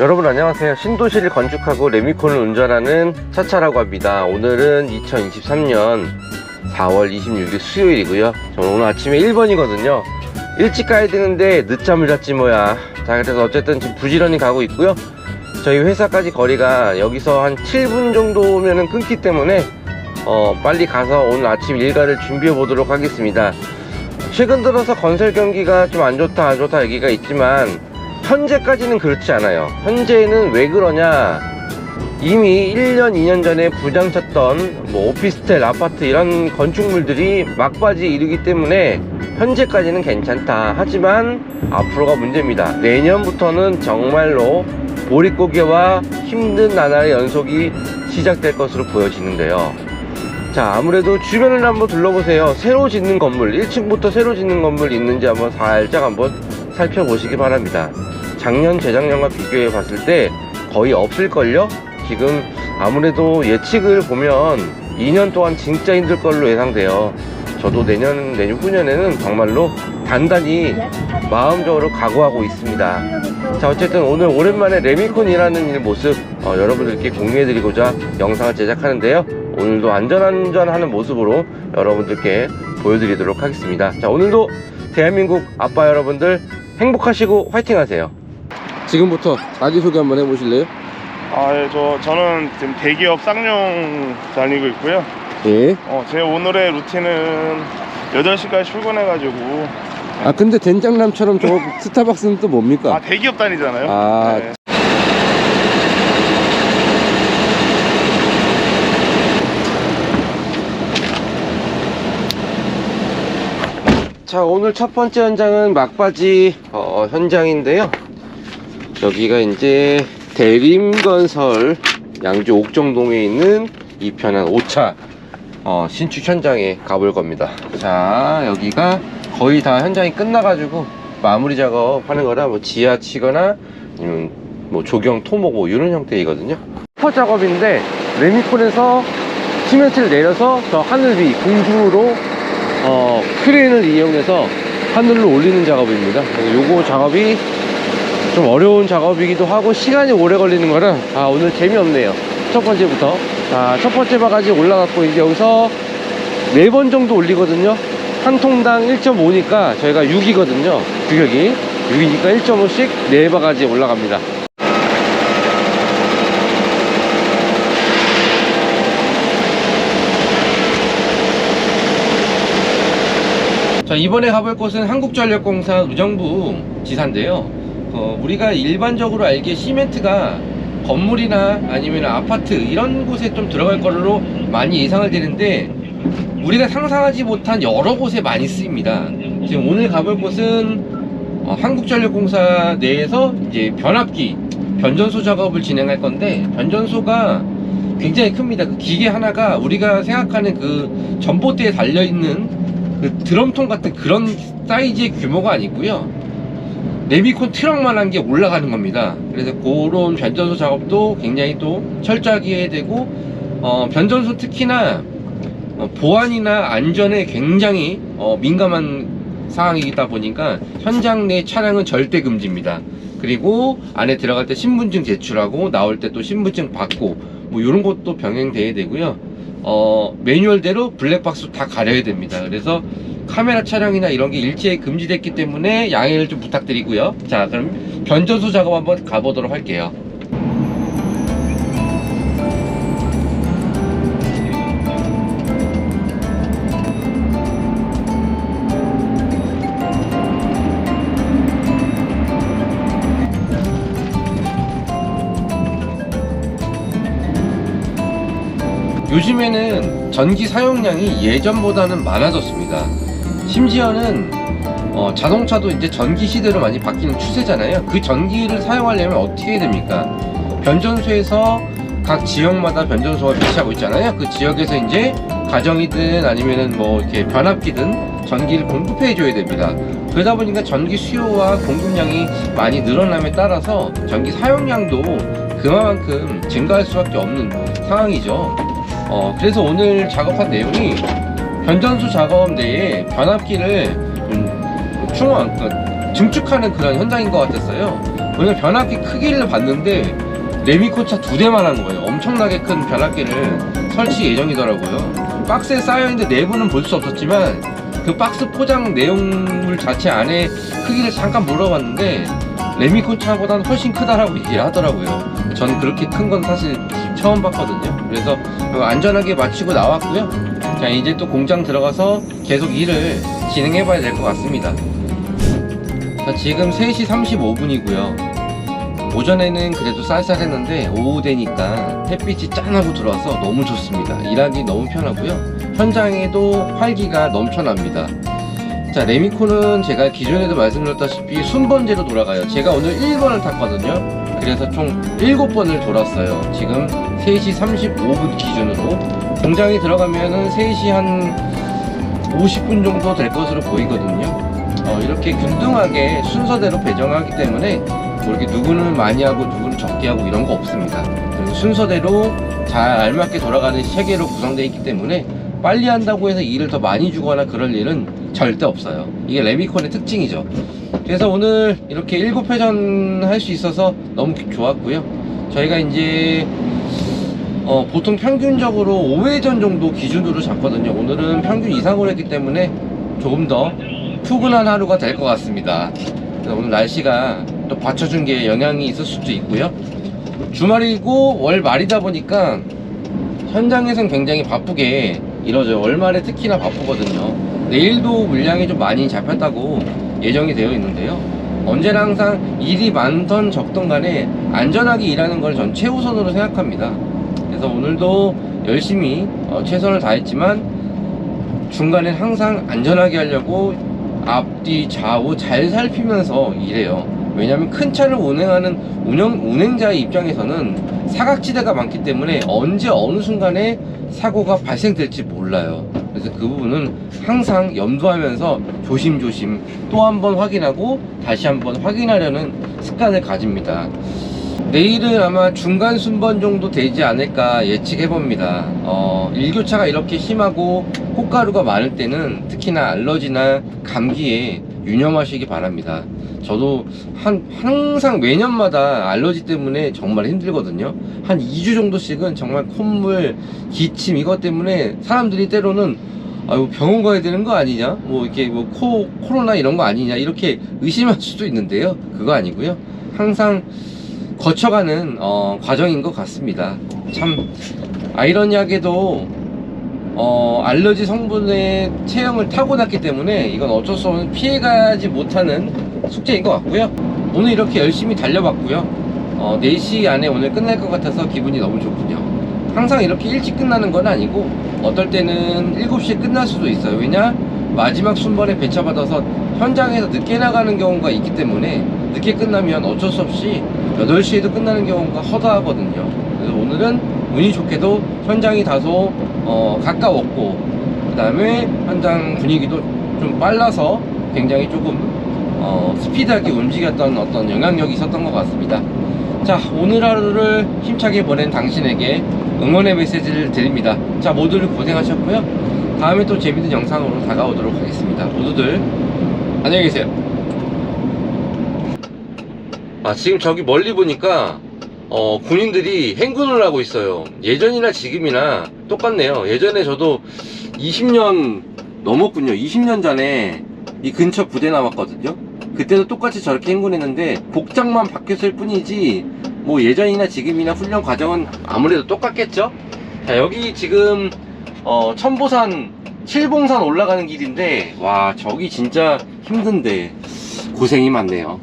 여러분 안녕하세요. 신도시를 건축하고 레미콘을 운전하는 차차라고 합니다. 오늘은 2023년 4월 26일 수요일이고요. 저는 오늘 아침에 1번이거든요. 일찍 가야 되는데 늦잠을 잤지 뭐야. 자 그래서 어쨌든 지금 부지런히 가고 있고요. 저희 회사까지 거리가 여기서 한 7분 정도면은 끊기 때문에 어, 빨리 가서 오늘 아침 일과를 준비해 보도록 하겠습니다. 최근 들어서 건설 경기가 좀 안 좋다 안 좋다 얘기가 있지만 현재까지는 그렇지 않아요. 현재는 왜 그러냐? 이미 1년, 2년 전에 부장쳤던 뭐 오피스텔, 아파트 이런 건축물들이 막바지 이르기 때문에 현재까지는 괜찮다. 하지만 앞으로가 문제입니다. 내년부터는 정말로 보릿고개와 힘든 나날의 연속이 시작될 것으로 보여지는데요. 자, 아무래도 주변을 한번 둘러보세요. 새로 짓는 건물, 1층부터 새로 짓는 건물 있는지 한번 살짝 한번 살펴보시기 바랍니다. 작년, 재작년과 비교해 봤을 때 거의 없을걸요? 지금 아무래도 예측을 보면 2년 동안 진짜 힘들 걸로 예상돼요. 저도 내년, 내년 후년에는 정말로 단단히 마음적으로 각오하고 있습니다. 자, 어쨌든 오늘 오랜만에 레미콘이라는 일 모습 어, 여러분들께 공유해드리고자 영상을 제작하는데요. 오늘도 안전안전하는 모습으로 여러분들께 보여드리도록 하겠습니다. 자, 오늘도 대한민국 아빠 여러분들 행복하시고 화이팅 하세요. 지금부터 자기소개 한번 해보실래요? 아, 예, 저, 저는 지금 대기업 쌍용 다니고 있고요. 예. 어, 제 오늘의 루틴은 8시까지 출근해가지고. 아, 근데 된장남처럼 저 스타벅스는 또 뭡니까? 아, 대기업 다니잖아요. 아. 네. 자 오늘 첫 번째 현장은 막바지 어, 현장인데요 여기가 이제 대림건설 양주 옥정동에 있는 이편한 5차 어, 신축 현장에 가볼 겁니다 자 여기가 거의 다 현장이 끝나가지고 마무리 작업하는 거라 뭐 지하 치거나 아니면 뭐 조경 토목 이런 형태이거든요 퍼 작업인데 레미콘에서 시멘트를 내려서 저 하늘 위 공중으로 어, 크레인을 이용해서 하늘로 올리는 작업입니다. 요거 작업이 좀 어려운 작업이기도 하고 시간이 오래 걸리는 거라 아 오늘 재미없네요. 첫 번째부터 자첫 번째 바가지 올라갔고 이제 여기서 네 번 정도 올리거든요. 한 통당 1.5니까 저희가 6이거든요. 규격이 6이니까 1.5씩 네 바가지 올라갑니다. 자 이번에 가볼 곳은 한국전력공사 의정부 지사인데요 어, 우리가 일반적으로 알기에 시멘트가 건물이나 아니면 아파트 이런 곳에 좀 들어갈 걸로 많이 예상을 되는데 우리가 상상하지 못한 여러 곳에 많이 쓰입니다 지금 오늘 가볼 곳은 어, 한국전력공사 내에서 이제 변압기 변전소 작업을 진행할 건데 변전소가 굉장히 큽니다 그 기계 하나가 우리가 생각하는 그 전봇대에 달려 있는 그 드럼통 같은 그런 사이즈의 규모가 아니고요. 레미콘 트럭만한 게 올라가는 겁니다. 그래서 그런 변전소 작업도 굉장히 또 철저하게 해야 되고 어, 변전소 특히나 어, 보안이나 안전에 굉장히 어, 민감한 상황이다 보니까 현장 내 차량은 절대 금지입니다. 그리고 안에 들어갈 때 신분증 제출하고 나올 때 또 신분증 받고 뭐 이런 것도 병행돼야 되고요. 어, 매뉴얼대로 블랙박스 다 가려야 됩니다. 그래서 카메라 촬영이나 이런 게 일체에 금지됐기 때문에 양해를 좀 부탁드리고요. 자, 그럼 변전소 작업 한번 가보도록 할게요. 요즘에는 전기 사용량이 예전보다는 많아졌습니다. 심지어는 어, 자동차도 이제 전기 시대로 많이 바뀌는 추세잖아요. 그 전기를 사용하려면 어떻게 해야 됩니까? 변전소에서 각 지역마다 변전소가 위치하고 있잖아요. 그 지역에서 이제 가정이든 아니면은 뭐 이렇게 변압기든 전기를 공급해 줘야 됩니다. 그러다 보니까 전기 수요와 공급량이 많이 늘어남에 따라서 전기 사용량도 그만큼 증가할 수밖에 없는 상황이죠. 어, 그래서 오늘 작업한 내용이 변전소 작업 내에 변압기를 좀 충원, 그 증축하는 그런 현장인 것 같았어요. 오늘 변압기 크기를 봤는데 레미코 차 두 대만 한 거예요. 엄청나게 큰 변압기를 설치 예정이더라고요. 박스에 쌓여있는데 내부는 볼 수 없었지만 그 박스 포장 내용물 자체 안에 크기를 잠깐 물어봤는데 레미코 차보다는 훨씬 크다라고 얘기를 하더라고요. 저는 그렇게 큰 건 사실 처음 봤거든요. 그래서 안전하게 마치고 나왔고요. 자, 이제 또 공장 들어가서 계속 일을 진행해 봐야 될 것 같습니다. 자, 지금 3시 35분이고요. 오전에는 그래도 쌀쌀했는데 오후 되니까 햇빛이 짠하고 들어와서 너무 좋습니다. 일하기 너무 편하고요. 현장에도 활기가 넘쳐납니다. 자, 레미코는 제가 기존에도 말씀드렸다시피 순번제로 돌아가요. 제가 오늘 1번을 탔거든요. 그래서 총 7번을 돌았어요. 지금 3시 35분 기준으로. 공장에 들어가면은 3시 한 50분 정도 될 것으로 보이거든요. 어, 이렇게 균등하게 순서대로 배정하기 때문에 뭐 이렇게 누구는 많이 하고 누구는 적게 하고 이런 거 없습니다. 순서대로 잘 알맞게 돌아가는 체계로 구성되어 있기 때문에 빨리 한다고 해서 일을 더 많이 주거나 그럴 일은 절대 없어요. 이게 레미콘의 특징이죠. 그래서 오늘 이렇게 7회전 할 수 있어서 너무 좋았고요. 저희가 이제 어, 보통 평균적으로 5회전 정도 기준으로 잡거든요. 오늘은 평균 이상으로 했기 때문에 조금 더 푸근한 하루가 될 것 같습니다. 오늘 날씨가 또 받쳐준 게 영향이 있을 수도 있고요. 주말이고 월 말이다 보니까 현장에선 굉장히 바쁘게 이러죠. 월말에 특히나 바쁘거든요. 내일도 물량이 좀 많이 잡혔다고 예정이 되어 있는데요. 언제나 항상 일이 많던 적던 간에 안전하게 일하는 걸 전 최우선으로 생각합니다. 그래서 오늘도 열심히 어, 최선을 다했지만 중간에 항상 안전하게 하려고 앞뒤 좌우 잘 살피면서 일해요. 왜냐하면 큰 차를 운행하는 운영 운행자의 입장에서는 사각지대가 많기 때문에 언제 어느 순간에 사고가 발생될지 몰라요. 그래서 그 부분은 항상 염두하면서 조심조심 또 한 번 확인하고 다시 한번 확인하려는 습관을 가집니다. 내일은 아마 중간 순번 정도 되지 않을까 예측해 봅니다. 어, 일교차가 이렇게 심하고 꽃가루가 많을 때는 특히나 알러지나 감기에 유념하시기 바랍니다. 저도 한, 항상 매년마다 알러지 때문에 정말 힘들거든요. 한 2주 정도씩은 정말 콧물, 기침 이것 때문에 사람들이 때로는 아유 병원 가야 되는 거 아니냐? 뭐 이렇게 뭐 코, 코로나 이런 거 아니냐? 이렇게 의심할 수도 있는데요. 그거 아니고요. 항상 거쳐가는 어, 과정인 것 같습니다. 참 아이러니하게도 어, 알러지 성분의 체형을 타고났기 때문에 이건 어쩔 수 없는 피해가지 못하는 숙제인 것 같고요. 오늘 이렇게 열심히 달려봤고요. 어, 4시 안에 오늘 끝날 것 같아서 기분이 너무 좋군요. 항상 이렇게 일찍 끝나는 건 아니고 어떨 때는 7시에 끝날 수도 있어요. 왜냐? 마지막 순번에 배차받아서 현장에서 늦게 나가는 경우가 있기 때문에 늦게 끝나면 어쩔 수 없이 8시에도 끝나는 경우가 허다하거든요. 그래서 오늘은 운이 좋게도 현장이 다소 어, 가까웠고 그 다음에 현장 분위기도 좀 빨라서 굉장히 조금 어, 스피드하게 움직였던 어떤 영향력이 있었던 것 같습니다. 자 오늘 하루를 힘차게 보낸 당신에게 응원의 메시지를 드립니다. 자 모두들 고생하셨고요. 다음에 또 재밌는 영상으로 다가오도록 하겠습니다. 모두들 안녕히 계세요. 아 지금 저기 멀리 보니까 어, 군인들이 행군을 하고 있어요. 예전이나 지금이나 똑같네요. 예전에 저도 20년 넘었군요. 20년 전에 이 근처 부대 나왔거든요. 그때도 똑같이 저렇게 행군했는데 복장만 바뀌었을 뿐이지 뭐 예전이나 지금이나 훈련 과정은 아무래도 똑같겠죠? 자, 여기 지금 어, 천보산 칠봉산 올라가는 길인데 와 저기 진짜 힘든데 고생이 많네요.